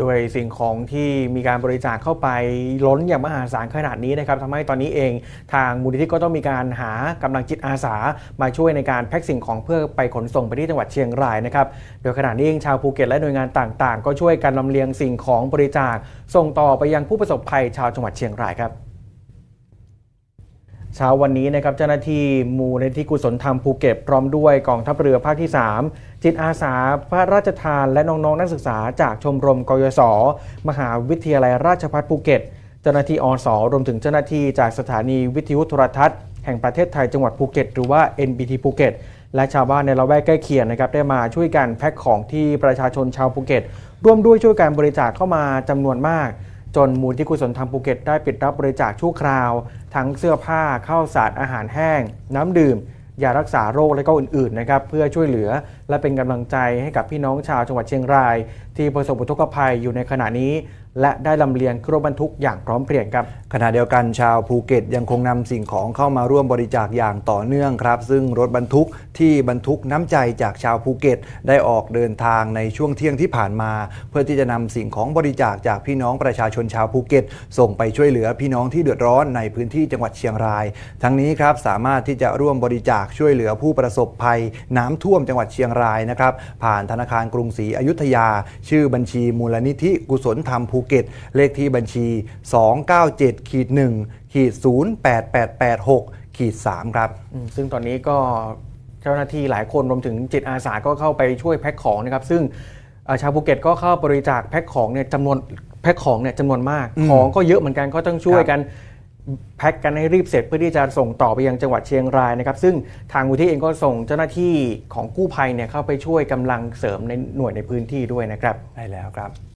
ด้วยสิ่งของที่มีการบริจาคเข้าไปล้นอย่างมหาศาลขนาดนี้นะครับทำให้ตอนนี้เองทางมูลนิธิก็ต้องมีการหากำลังจิตอาสา มาช่วยในการแพ็คสิ่งของเพื่อไปขนส่งไปที่จังหวัดเชียงรายนะครับโดยขณะนี้เองชาวภูเก็ตและหน่วยงานต่าง ๆ ก็ช่วยกันลำเลียงสิ่งของบริจาค ส่งต่อไปยังผู้ประสบภัยชาวจังหวัดเชียงรายครับ เช้าวันนี้นะครับเจ้าหน้าที่มูลนิธิกุศลธรรมภูเก็ตพร้อมด้วยกองทัพเรือภาคที่ 3 จิตอาสาพระราชทานและน้องๆนักศึกษาจากชมรมกยศ มหาวิทยาลัยราชภัฏภูเก็ต เจ้าหน้าที่อสรวมถึงเจ้าหน้าที่จากสถานีวิทยุโทรทัศน์แห่งประเทศไทยจังหวัดภูเก็ตหรือว่า NBT ภูเก็ตและชาวบ้านในละแวกใกล้เคียงนะครับได้มาช่วยกันแพ็คของที่ประชาชนชาวภูเก็ตร่วมด้วยช่วยการบริจาคเข้ามาจำนวนมาก จนมูลที่กุศลธรรมภูเก็ตได้ปิดรับบริจาคชั่วคราว ทั้งเสื้อผ้าข้าวสารอาหารแห้ง น้ำดื่มยารักษาโรคและก็อื่นๆนะครับเพื่อช่วยเหลือและเป็นกำลังใจให้กับพี่น้องชาวจังหวัดเชียงราย ที่ประสบอุทกภัยอยู่ในขณะนี้ และได้ลำเลียงเครื่องบรรทุกอย่างพร้อมเพรียงครับขณะเดียวกันชาวภูเก็ตยังคงนำสิ่งของเข้ามาร่วมบริจาคอย่างต่อเนื่องครับ ซึ่งรถบรรทุกที่บรรทุกน้ำใจจากชาวภูเก็ต ได้ออกเดินทางในช่วงเที่ยงที่ผ่านมา เพื่อที่จะนำสิ่งของบริจาคจากพี่น้องประชาชนชาวภูเก็ต ส่งไปช่วยเหลือพี่น้องที่เดือดร้อนในพื้นที่จังหวัดเชียงราย ทั้งนี้ครับสามารถที่จะร่วมบริจาคช่วยเหลือผู้ประสบภัย น้ำท่วมจังหวัดเชียงรายนะครับ ผ่านธนาคารกรุงศรีอยุธยา ชื่อบัญชีมูลนิธิกุศลธรรมภูเก็ต เลขที่บัญชี 297ขีด1ขีด08886ขีด3ครับอืมซึ่งตอนนี้ก็เจ้าหน้าที่หลายคนรวมถึงจิตอาสาก็เข้าไปช่วยแพ็คของนะครับ ซึ่งเอ่อชาวภูเก็ตก็เข้าบริจาคแพ็คของเนี่ยจำนวนแพ็คของเนี่ยจำนวนมากอืมของก็เยอะเหมือนกันก็ต้องช่วยครับกัน แพ็กกันให้รีบเสร็จเพื่อที่จะส่งต่อไปยังจังหวัดเชียงรายนะครับ ซึ่งทางมูลที่เองก็ส่งเจ้าหน้าที่ของกู้ภัยเนี่ยเข้าไปช่วยกำลังเสริมในหน่วยในพื้นที่ด้วยนะครับได้แล้วครับ